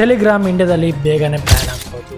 Telegram ಇಂಡಿಯಾದಲ್ಲಿ ಬೇಗನೆ ban ಆಗ್ಬೋದು.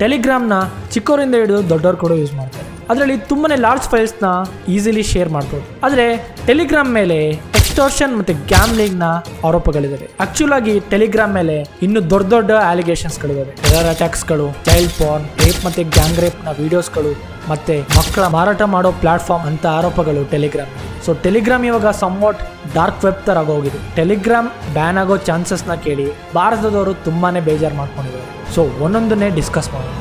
ಟೆಲಿಗ್ರಾಮ್ನ ಚಿಕ್ಕವರಿಂದ ಹಿಡಿದು ದೊಡ್ಡವ್ರು ಕೂಡ ಯೂಸ್ ಮಾಡ್ತಾರೆ. ಅದರಲ್ಲಿ ತುಂಬಾನೇ ಲಾರ್ಜ್ ಫೈಲ್ಸ್ನ ಈಸಿಲಿ ಶೇರ್ ಮಾಡ್ಬೋದು. ಆದರೆ ಟೆಲಿಗ್ರಾಮ್ ಮೇಲೆ ಎಕ್ಸ್ಟೋರ್ಷನ್ ಮತ್ತು ಗ್ಯಾಮ್ಲಿಂಗ್ನ ಆರೋಪಗಳಿದ್ದಾವೆ ಆಕ್ಚುಲ್ ಆಗಿ ಟೆಲಿಗ್ರಾಮ್ ಮೇಲೆ ಇನ್ನು ದೊಡ್ಡ ದೊಡ್ಡ ಆಲಿಗೇಷನ್ಸ್ಗಳಿದ್ದಾವೆ ಟೆರರ್ ಅಟ್ಯಾಕ್ಸ್ಗಳು ಚೈಲ್ಡ್ ಪಾರ್ನ್ ರೇಪ್ ಮತ್ತು ಗ್ಯಾಂಗ್ ರೇಪ್ನ ವಿಡಿಯೋಸ್ಗಳು ಮತ್ತೆ ಮಕ್ಕಳ ಮಾರಾಟ ಮಾಡೋ ಪ್ಲಾಟ್ಫಾರ್ಮ್ ಅಂತ ಆರೋಪಗಳು ಟೆಲಿಗ್ರಾಮ್ ಸೊ ಟೆಲಿಗ್ರಾಮ್ ಇವಾಗ ಸಮ್ವಾಟ್ ಡಾರ್ಕ್ ವೆಬ್ ತರ ಆಗೋಗಿದೆ. ಟೆಲಿಗ್ರಾಮ್ ಬ್ಯಾನ್ ಆಗೋ ಚಾನ್ಸಸ್ನ ಕೇಳಿ ಭಾರತದವರು ತುಂಬಾನೇ ಬೇಜಾರು ಮಾಡ್ಕೊಂಡಿದ್ದಾರೆ. ಸೊ ಒಂದೊಂದನ್ನೇ ಡಿಸ್ಕಸ್ ಮಾಡೋಣ.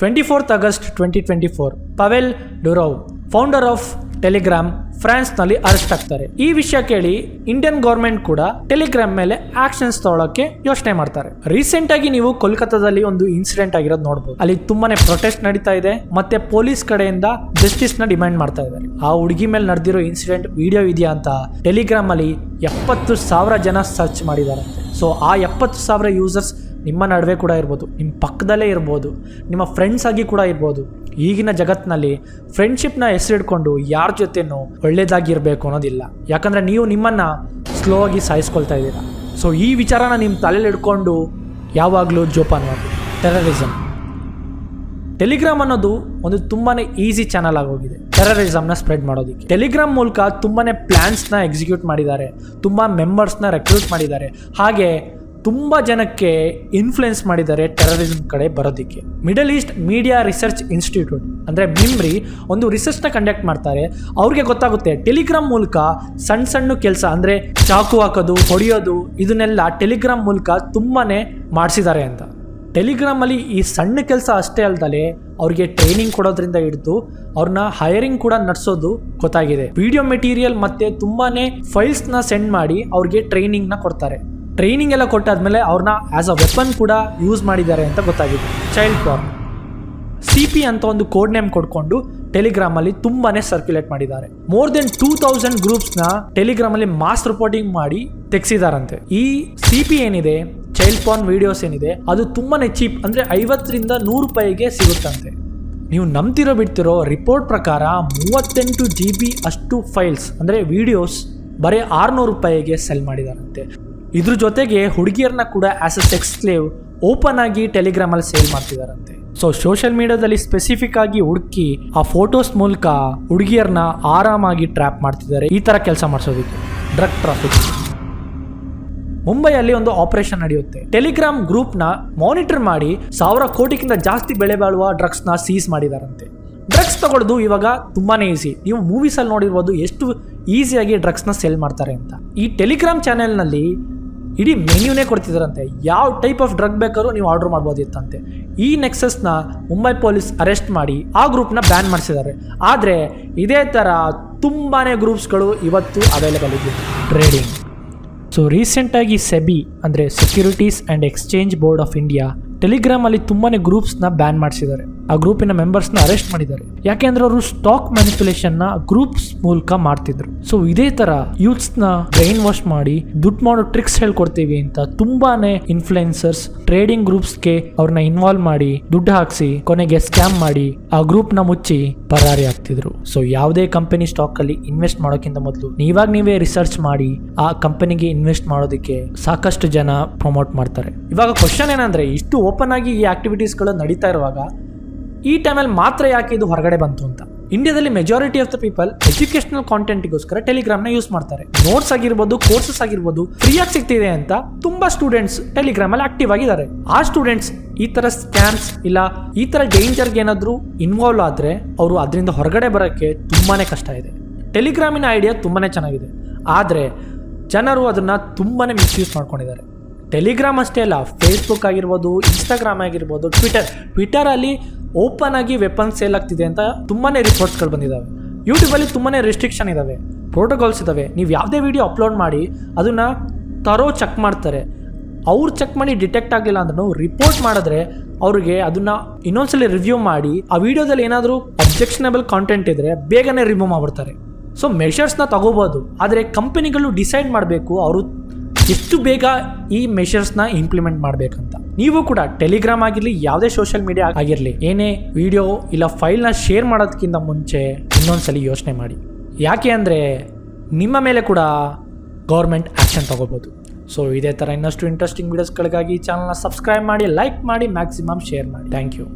Twenty fourth August twenty twenty four Pavel Durov founder of Telegram ಫ್ರಾನ್ಸ್ನಲ್ಲಿ ಅರೆಸ್ಟ್ ಆಗ್ತಾರೆ. ಈ ವಿಷಯ ಕೇಳಿ ಇಂಡಿಯನ್ ಗೌರ್ಮೆಂಟ್ ಕೂಡ ಟೆಲಿಗ್ರಾಮ್ ಮೇಲೆ ಆಕ್ಷನ್ಸ್ ತಗೊಳಕ್ಕೆ ಯೋಚನೆ ಮಾಡ್ತಾರೆ. ರೀಸೆಂಟ್ ಆಗಿ ನೀವು ಕೋಲ್ಕತ್ತಾದಲ್ಲಿ ಒಂದು ಇನ್ಸಿಡೆಂಟ್ ಆಗಿರೋದು ನೋಡಬಹುದು ಅಲ್ಲಿ ತುಂಬಾನೇ ಪ್ರೊಟೆಸ್ಟ್ ನಡೀತಾ ಇದೆ, ಮತ್ತೆ ಪೊಲೀಸ್ ಕಡೆಯಿಂದ ಜಸ್ಟಿಸ್ನ ಡಿಮ್ಯಾಂಡ್ ಮಾಡ್ತಾ ಇದ್ದಾರೆ. ಆ ಹುಡುಗಿ ಮೇಲೆ ನಡೆದಿರೋ ಇನ್ಸಿಡೆಂಟ್ ವಿಡಿಯೋ ಇದೆಯಾ ಅಂತ ಟೆಲಿಗ್ರಾಮ್ ಅಲ್ಲಿ ಎಪ್ಪತ್ತು ಸಾವಿರ ಜನ ಸರ್ಚ್ ಮಾಡಿದ್ದಾರೆ ಸೊ ಆ ಎಪ್ಪತ್ತು ಸಾವಿರ ಯೂಸರ್ಸ್ ನಿಮ್ಮ ನಡುವೆ ಕೂಡ ಇರ್ಬೋದು ನಿಮ್ಮ ಪಕ್ಕದಲ್ಲೇ ಇರ್ಬೋದು, ನಿಮ್ಮ ಫ್ರೆಂಡ್ಸ್ ಆಗಿ ಕೂಡ ಇರ್ಬೋದು. ಈಗಿನ ಜಗತ್ತಿನಲ್ಲಿ ಫ್ರೆಂಡ್ಶಿಪ್ನ ಹೆಸರಿಡ್ಕೊಂಡು ಯಾರ ಜೊತೆನೂ ಒಳ್ಳೇದಾಗಿರ್ಬೇಕು ಅನ್ನೋದಿಲ್ಲ. ಯಾಕಂದರೆ ನೀವು ನಿಮ್ಮನ್ನು ಸ್ಲೋ ಆಗಿ ಸಾಯಿಸ್ಕೊಳ್ತಾ ಇದ್ದೀರಾ. ಸೊ ಈ ವಿಚಾರನ ನಿಮ್ಮ ತಲೆಯಲ್ಲಿ ಇಟ್ಕೊಂಡು ಯಾವಾಗಲೂ ಜೋಪಾನ ಮಾಡಿ ಟೆರರಿಸಮ್ ಟೆಲಿಗ್ರಾಮ್ ಅನ್ನೋದು ಒಂದು ತುಂಬಾನೇ ಈಸಿ ಚಾನಲ್ ಆಗೋಗಿದೆ. ಟೆರರಿಸಮ್ನ ಸ್ಪ್ರೆಡ್ ಮಾಡೋದಕ್ಕೆ. ಟೆಲಿಗ್ರಾಮ್ ಮೂಲಕ ತುಂಬಾನೇ ಪ್ಲಾನ್ಸ್ನ ಎಕ್ಸಿಕ್ಯೂಟ್ ಮಾಡಿದ್ದಾರೆ. ತುಂಬ ಮೆಂಬರ್ಸ್ನ ರೆಕ್ರೂಟ್ ಮಾಡಿದ್ದಾರೆ. ಹಾಗೆ ತುಂಬ ಜನಕ್ಕೆ ಇನ್ಫ್ಲುಯೆನ್ಸ್ ಮಾಡಿದ್ದಾರೆ ಟೆರರಿಸಮ್ ಕಡೆ ಬರೋದಕ್ಕೆ. Middle east media research institute ಅಂದರೆ ಮಿಮ್ರಿ ಒಂದು ರಿಸರ್ಚ್ನ ಕಂಡಕ್ಟ್ ಮಾಡ್ತಾರೆ. ಅವ್ರಿಗೆ ಗೊತ್ತಾಗುತ್ತೆ ಟೆಲಿಗ್ರಾಮ್ ಮೂಲಕ ಸಣ್ಣ ಸಣ್ಣ ಕೆಲಸ ಅಂದರೆ ಚಾಕು ಹಾಕೋದು, ಹೊಡೆಯೋದು, ಇದನ್ನೆಲ್ಲ ಟೆಲಿಗ್ರಾಮ್ ಮೂಲಕ ತುಂಬಾ ಮಾಡಿಸಿದ್ದಾರೆ ಅಂತ. ಟೆಲಿಗ್ರಾಮಲ್ಲಿ ಈ ಸಣ್ಣ ಕೆಲಸ ಅಷ್ಟೇ ಅಲ್ಲದೆ ಅವ್ರಿಗೆ ಟ್ರೈನಿಂಗ್ ಕೊಡೋದ್ರಿಂದ ಹಿಡಿದು ಅವ್ರನ್ನ ಹೈರಿಂಗ್ ಕೂಡ ನಡೆಸೋದು ಗೊತ್ತಾಗಿದೆ. ವಿಡಿಯೋ ಮೆಟೀರಿಯಲ್ ಮತ್ತು ತುಂಬಾ ಫೈಲ್ಸ್ನ ಸೆಂಡ್ ಮಾಡಿ ಅವ್ರಿಗೆ ಟ್ರೈನಿಂಗ್ನ ಕೊಡ್ತಾರೆ. ಟ್ರೈನಿಂಗ್ ಎಲ್ಲ ಕೊಟ್ಟಾದ್ಮೇಲೆ ಅವ್ರನ್ನ ಆಸ್ ಅ ವೆಪನ್ ಕೂಡ ಯೂಸ್ ಮಾಡಿದ್ದಾರೆ ಅಂತ ಗೊತ್ತಾಗಿದೆ. ಚೈಲ್ಡ್ ಪಾರ್ನ್ ಸಿ ಪಿ ಅಂತ ಒಂದು ಕೋಡ್ ನೇಮ್ ಕೊಡ್ಕೊಂಡು ಟೆಲಿಗ್ರಾಮ್ ಅಲ್ಲಿ ತುಂಬಾನೇ ಸರ್ಕ್ಯುಲೇಟ್ ಮಾಡಿದ್ದಾರೆ. More than two thousand groups ಟೆಲಿಗ್ರಾಮಲ್ಲಿ mass reporting ಮಾಡಿ ತೆಗ್ಸಿದಾರಂತೆ. ಈ ಸಿ ಪಿ ಏನಿದೆ ಚೈಲ್ಡ್ ಪಾರ್ನ್ ವಿಡಿಯೋಸ್ ಏನಿದೆ, ಅದು ತುಂಬಾನೇ ಚೀಪ್ ಅಂದ್ರೆ ಐವತ್ತರಿಂದ ನೂರು ರೂಪಾಯಿಗೆ ಸಿಗುತ್ತಂತೆ. ನೀವು ನಂಬ್ತಿರೋ ಬಿಡ್ತಿರೋ ರಿಪೋರ್ಟ್ ಪ್ರಕಾರ ಮೂವತ್ತೆಂಟು ಜಿ ಬಿ ಅಷ್ಟು ಫೈಲ್ಸ್ ಅಂದ್ರೆ ವಿಡಿಯೋಸ್ ಬರೀ ಆರುನೂರು ರೂಪಾಯಿಗೆ ಸೆಲ್ ಮಾಡಿದಾರಂತೆ. ಇದ್ರ ಜೊತೆಗೆ ಹುಡುಗಿಯರನ್ನ ಕೂಡ as a sex slave open ಆಗಿ ಟೆಲಿಗ್ರಾಮ್ ಅಲ್ಲಿ ಸೇಲ್ ಮಾಡ್ತಿದಾರಂತೆ. ಸೊ ಸೋಷಿಯಲ್ ಮೀಡಿಯಾದಲ್ಲಿ ಸ್ಪೆಸಿಫಿಕ್ ಆಗಿ ಹುಡುಕಿ, ಆ ಫೋಟೋಸ್ ಮೂಲಕ ಹುಡುಗಿಯರನ್ನ ಆರಾಮಾಗಿ ಟ್ರ್ಯಾಪ್ ಮಾಡ್ತಿದ್ದಾರೆ. ಈ ತರ ಕೆಲಸ ಮಾಡಿಸೋದಕ್ಕೆ. ಡ್ರಗ್ ಟ್ರಾಫಿಕ್ ಮುಂಬೈಯಲ್ಲಿ ಒಂದು ಆಪರೇಷನ್ ನಡೆಯುತ್ತೆ. ಟೆಲಿಗ್ರಾಮ್ ಗ್ರೂಪ್ನ ಮಾನಿಟರ್ ಮಾಡಿ ಸಾವಿರ ಕೋಟಿಗಿಂತ ಜಾಸ್ತಿ ಬೆಲೆ ಬಾಳುವ ಡ್ರಗ್ಸ್ನ ಸೀಸ್ ಮಾಡಿದಾರಂತೆ. ಡ್ರಗ್ಸ್ ತಗೊಳ್ಳೋದು ಇವಾಗ ತುಂಬಾನೇ ಈಸಿ ನೀವು ಮೂವೀಸಲ್ಲಿ ನೋಡಿರ್ಬೋದು ಎಷ್ಟು ಈಸಿಯಾಗಿ ಡ್ರಗ್ಸ್ನ ಸೆಲ್ ಮಾಡ್ತಾರೆ ಅಂತ. ಈ ಟೆಲಿಗ್ರಾಮ್ ಚಾನೆಲ್ನಲ್ಲಿ ಇಡೀ ಮೆನ್ಯೂನೇ ಕೊಡ್ತಿದ್ದಾರಂತೆ ಯಾವ ಟೈಪ್ ಆಫ್ ಡ್ರಗ್ ಬೇಕಾದ್ರೂ ನೀವು ಆರ್ಡರ್ ಮಾಡ್ಬೋದಿತ್ತಂತೆ ಈ ನೆಕ್ಸಸ್ನ ಮುಂಬೈ ಪೊಲೀಸ್ ಅರೆಸ್ಟ್ ಮಾಡಿ ಆ ಗ್ರೂಪ್ನ ಬ್ಯಾನ್ ಮಾಡಿಸಿದ್ದಾರೆ. ಆದರೆ ಇದೇ ಥರ ತುಂಬಾ ಗ್ರೂಪ್ಸ್ಗಳು ಇವತ್ತು ಅವೈಲೇಬಲ್ ಇದೆ. ಟ್ರೇಡಿಂಗ್ ಸೊ ರೀಸೆಂಟಾಗಿ ಸೆಬಿ ಅಂದರೆ securities and exchange board of India ಟೆಲಿಗ್ರಾಮಲ್ಲಿ ತುಂಬಾ ಗ್ರೂಪ್ಸ್ನ ಬ್ಯಾನ್ ಮಾಡಿಸಿದ್ದಾರೆ. ಆ ಗ್ರೂಪಿನ ಮೆಂಬರ್ಸ್ನ ಅರೆಸ್ಟ್ ಮಾಡಿದ್ದಾರೆ. ಯಾಕೆಂದ್ರೆ ಅವರು ಸ್ಟಾಕ್ ಮ್ಯಾನಿಪುಲೇಷನ್ನ ಗ್ರೂಪ್ಸ್ ಮೂಲಕ ಮಾಡ್ತಿದ್ರು. ಸೊ ಇದೇ ತರ ಯೂತ್ಸ್ನ ಬ್ರೈನ್ ವಾಶ್ ಮಾಡಿ, ದುಡ್ಡು ಮಾಡೋ ಟ್ರಿಕ್ಸ್ ಹೇಳ್ಕೊಡ್ತೀವಿ ಅಂತ ತುಂಬಾನೇ ಇನ್ಫ್ಲುಯೆನ್ಸರ್ಸ್ ಟ್ರೇಡಿಂಗ್ ಗ್ರೂಪ್ಸ್ಗೆ ಅವ್ರನ್ನ ಇನ್ವಾಲ್ವ್ ಮಾಡಿ, ದುಡ್ಡು ಹಾಕಿಸಿ, ಕೊನೆಗೆ ಸ್ಕ್ಯಾಮ್ ಮಾಡಿ, ಆ ಗ್ರೂಪ್ನ ಮುಚ್ಚಿ ಪರಾರಿ ಆಗ್ತಿದ್ರು. ಸೊ ಯಾವುದೇ ಕಂಪನಿ ಸ್ಟಾಕ್ ಅಲ್ಲಿ ಇನ್ವೆಸ್ಟ್ ಮಾಡೋಕ್ಕಿಂತ ಮೊದಲು ನೀವಾಗ ನೀವೇ ರಿಸರ್ಚ್ ಮಾಡಿ, ಆ ಕಂಪನಿಗೆ ಇನ್ವೆಸ್ಟ್ ಮಾಡೋದಕ್ಕೆ ಸಾಕಷ್ಟು ಜನ ಪ್ರಮೋಟ್ ಮಾಡ್ತಾರೆ. ಇವಾಗ ಕ್ವಶನ್ ಏನಂದ್ರೆ, ಇಷ್ಟು ಓಪನ್ ಆಗಿ ಈ ಆಕ್ಟಿವಿಟೀಸ್ಗಳು ನಡೀತಾ ಇರುವಾಗ ಈ ಟೈಮಲ್ಲಿ ಮಾತ್ರ ಯಾಕೆ ಇದು ಹೊರಗಡೆ ಬಂತು ಅಂತ? ಇಂಡಿಯಾದಲ್ಲಿ majority of the people educational ಕಾಂಟೆಂಟ್ಗೋಸ್ಕರ ಟೆಲಿಗ್ರಾಮ್ನ ಯೂಸ್ ಮಾಡ್ತಾರೆ. ನೋಟ್ಸ್ ಆಗಿರ್ಬೋದು ಕೋರ್ಸಸ್ ಆಗಿರ್ಬೋದು ಫ್ರೀಯಾಗಿ ಸಿಗ್ತಿದೆ ಅಂತ ತುಂಬಾ ಸ್ಟೂಡೆಂಟ್ಸ್ ಟೆಲಿಗ್ರಾಮ್ ಅಲ್ಲಿ ಆಕ್ಟಿವ್ ಆಗಿದ್ದಾರೆ. ಆ ಸ್ಟೂಡೆಂಟ್ಸ್ ಈ ತರ ಸ್ಕ್ಯಾಮ್ಸ್ ಇಲ್ಲ, ಈ ತರ ಡೇಂಜರ್ಗೆ ಏನಾದರೂ ಇನ್ವಾಲ್ವ್ ಆದ್ರೆ ಅವರು ಅದರಿಂದ ಹೊರಗಡೆ ಬರೋಕ್ಕೆ ತುಂಬಾನೇ ಕಷ್ಟ ಇದೆ. ಟೆಲಿಗ್ರಾಮಿನ ಐಡಿಯಾ ತುಂಬಾನೇ ಚೆನ್ನಾಗಿದೆ. ಆದರೆ ಜನರು ಅದನ್ನ ತುಂಬಾನೇ ಮಿಸ್ಯೂಸ್ ಮಾಡ್ಕೊಂಡಿದ್ದಾರೆ. ಟೆಲಿಗ್ರಾಮ್ ಅಷ್ಟೇ ಅಲ್ಲ ಫೇಸ್ಬುಕ್ ಆಗಿರ್ಬೋದು ಇನ್ಸ್ಟಾಗ್ರಾಮ್ ಆಗಿರ್ಬೋದು ಟ್ವಿಟರ್ ಟ್ವಿಟರಲ್ಲಿ ಓಪನ್ ಆಗಿ ವೆಪನ್ ಸೇಲ್ ಆಗ್ತಿದೆ ಅಂತ ತುಂಬಾ ರಿಪೋರ್ಟ್ಸ್ಗಳು ಬಂದಿದ್ದಾವೆ ಯೂಟ್ಯೂಬಲ್ಲಿ ತುಂಬಾ ರೆಸ್ಟ್ರಿಕ್ಷನ್ ಇದ್ದಾವೆ ಪ್ರೋಟೋಕಾಲ್ಸ್ ಇದಾವೆ. ನೀವು ಯಾವುದೇ ವಿಡಿಯೋ ಅಪ್ಲೋಡ್ ಮಾಡಿ, ಅದನ್ನು ತರೋ ಚೆಕ್ ಮಾಡ್ತಾರೆ. ಅವ್ರು ಚೆಕ್ ಮಾಡಿ ಡಿಟೆಕ್ಟ್ ಆಗಲಿಲ್ಲ ಅಂದ್ರೂ ರಿಪೋರ್ಟ್ ಮಾಡಿದ್ರೆ ಅವ್ರಿಗೆ ಅದನ್ನ ಇನ್ನೊಂದ್ಸಲಿ ರಿವ್ಯೂ ಮಾಡಿ, ಆ ವಿಡಿಯೋದಲ್ಲಿ ಏನಾದರೂ ಅಬ್ಜೆಕ್ಷನಬಲ್ ಕಾಂಟೆಂಟ್ ಇದ್ರೆ ಬೇಗನೆ ರಿಮೂವ್ ಮಾಡ್ಬಿಡ್ತಾರೆ ಸೊ ಮೆಷರ್ಸ್ನ ತಗೋಬೋದು. ಆದರೆ ಕಂಪನಿಗಳು ಡಿಸೈಡ್ ಮಾಡಬೇಕು, ಅವರು ಎಷ್ಟು ಬೇಗ ಈ ಮೆಷರ್ಸ್ನ ಇಂಪ್ಲಿಮೆಂಟ್ ಮಾಡಬೇಕಂತ. ನೀವು ಕೂಡ ಟೆಲಿಗ್ರಾಮ್ ಆಗಿರಲಿ, ಯಾವುದೇ ಸೋಷಿಯಲ್ ಮೀಡಿಯಾ ಆಗಿರಲಿ, ಏನೇ ವಿಡಿಯೋ ಇಲ್ಲ ಫೈಲ್ನ ಶೇರ್ ಮಾಡೋದಕ್ಕಿಂತ ಮುಂಚೆ ಇನ್ನೊಂದ್ಸಲಿ ಯೋಚನೆ ಮಾಡಿ. ಯಾಕೆ ಅಂದರೆ ನಿಮ್ಮ ಮೇಲೆ ಕೂಡ ಗೌರ್ಮೆಂಟ್ ಆ್ಯಕ್ಷನ್ ತಗೋಬೋದು. ಸೊ ಇದೇ ಥರ ಇನ್ನಷ್ಟು ಇಂಟ್ರೆಸ್ಟಿಂಗ್ ವೀಡಿಯೋಸ್ಗಳಿಗಾಗಿ ಚಾನಲ್ನ ಸಬ್ಸ್ಕ್ರೈಬ್ ಮಾಡಿ ಲೈಕ್ ಮಾಡಿ ಮ್ಯಾಕ್ಸಿಮಮ್ ಶೇರ್ ಮಾಡಿ. Thank you